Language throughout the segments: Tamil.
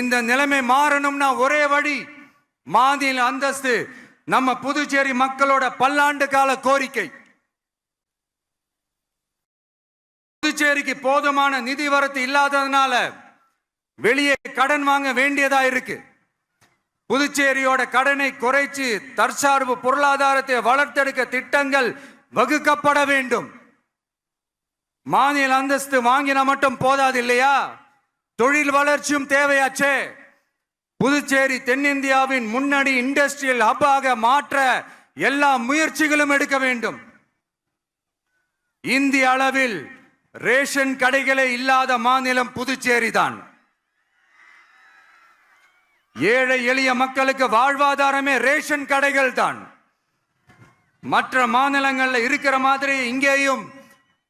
இந்த நிலைமை மாறணும்னா ஒரே வழி மாநில அந்தஸ்து நம்ம புதுச்சேரி மக்களோட பல்லாண்டு கால கோரிக்கை. புதுச்சேரிக்கு போதுமான நிதி வரத்து இல்லாததுனால வெளியே கடன் வாங்க வேண்டியதா இருக்கு. புதுச்சேரியோட கடனை குறைச்சு தற்சார்பு பொருளாதாரத்தை வளர்த்தெடுக்க திட்டங்கள் வகுக்கப்பட வேண்டும். மாநில அந்தஸ்து வாங்கினா மட்டும் போதாது இல்லையா? தொழில் வளர்ச்சியும் தேவையாச்சே. புதுச்சேரி தென்னிந்தியாவின் முன்னணி இண்டஸ்ட்ரியல் ஹப்பாக மாற்ற எல்லா முயற்சிகளும் எடுக்க வேண்டும். இந்திய அளவில் ரேஷன் கடைகளே இல்லாத மாநிலம் புதுச்சேரி தான். ஏழை எளிய மக்களுக்கு வாழ்வாதாரமே ரேஷன் கடைகள் தான். மற்ற மாநிலங்கள்ல இருக்கிற மாதிரி இங்கேயும்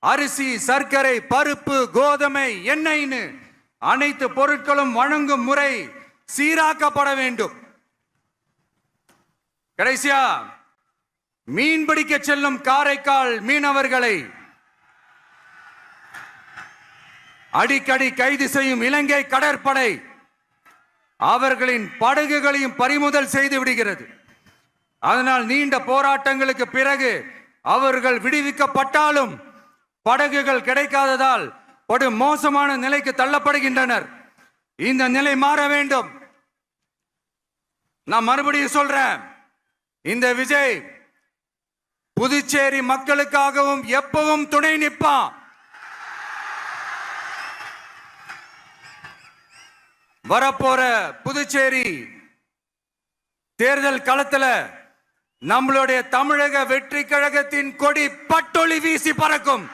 அரிசி சர்க்கரை பருப்பு கோதுமை எண்ணெய்னு அனைத்து பொருட்களும் வழங்கும் முறை சீராக்கப்பட வேண்டும். கடைசியா மீன் பிடிக்க செல்லும் காரைக்கால் மீனவர்களை அடிக்கடி கைது செய்யும் இலங்கை கடற்படை அவர்களின் படகுகளையும் பறிமுதல் செய்து விடுகிறது. அதனால் நீண்ட போராட்டங்களுக்கு பிறகு அவர்கள் விடுவிக்கப்பட்டாலும் படகுகள் கிடைக்காததால் படு மோசமான நிலைக்கு தள்ளப்படுகின்றனர். இந்த நிலை மாற வேண்டும். நான் மறுபடியும் சொல்றேன். இந்த விஜய் புதுச்சேரி மக்களுக்காகவும் எப்பவும் துணை நிற்பான். வரப்போற புதுச்சேரி தேர்தல் களத்துல நம்மளுடைய தமிழக வெற்றி கழகத்தின் கொடி பட்டொளி வீசி பறக்கும்.